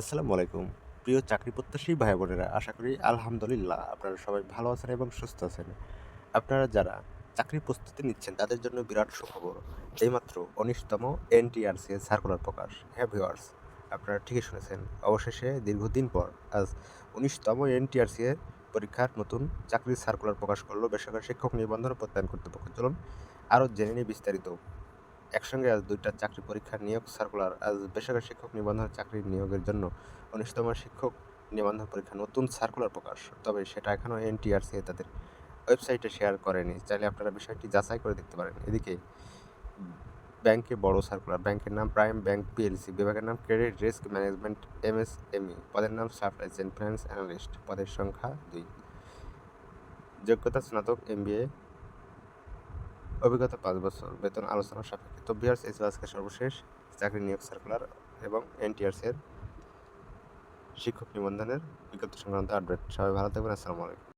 আসসালামু আলাইকুম। প্রিয় চাকরি প্রত্যাশী ভাই বোনেরা আশা করি আলহামদুলিল্লাহ আপনারা সবাই ভালো আছেন এবং সুস্থ আছেন। আপনারা যারা চাকরির প্রস্তুতি নিচ্ছেন, তাদের জন্য বিরাট সুখবর। এইমাত্র উনিশতম এনটিআরসি এর সার্কুলার প্রকাশ। হ্যাঁ ভিওয়ার্স আপনারা ঠিকই শুনেছেন। অবশেষে দীর্ঘদিন পর আজ উনিশতম এনটিআরসি এর পরীক্ষার নতুন চাকরির সার্কুলার প্রকাশ করল বেসরকারি শিক্ষক নিবন্ধন প্রত্যয়ন কর্তৃপক্ষ। চলুন আরও জেনে নিই বিস্তারিত। একসঙ্গে আজ দুইটা চাকরি পরীক্ষার নিয়োগ সার্কুলার আজ বেসরকারি শিক্ষক নিবন্ধন চাকরির নিয়োগের জন্য উনিশতম শিক্ষক নিবন্ধন পরীক্ষা নতুন সার্কুলার প্রকাশ। তবে সেটা এখনও এনটিআরসি তাদের ওয়েবসাইটে শেয়ার করেনি। চাইলে আপনারা বিষয়টি যাচাই করে দেখতে পারেন। এদিকে, ব্যাংকে বড় সার্কুলার ব্যাংকের নাম প্রাইম ব্যাংক পিএলসি বিভাগের নাম ক্রেডিট রিস্ক ম্যানেজমেন্ট এমএসএমই পদের নাম সাপ্লাই চেন ফাইন্যান্স অ্যানালিস্ট পদের সংখ্যা দুই। যোগ্যতা স্নাতক এমবিএ অভিজ্ঞতা পাঁচ বছর। বেতন আলোচনা সাপেক্ষে তো বিয়ার্স এস আজকে সর্বশেষ। চাকরি নিয়োগ সার্কুলার এবং এনটিআরসের শিক্ষক নিবন্ধনের বিজ্ঞপ্তি সংক্রান্ত আপডেট সবাই ভালো থাকবেন, আসসালামু আলাইকুম।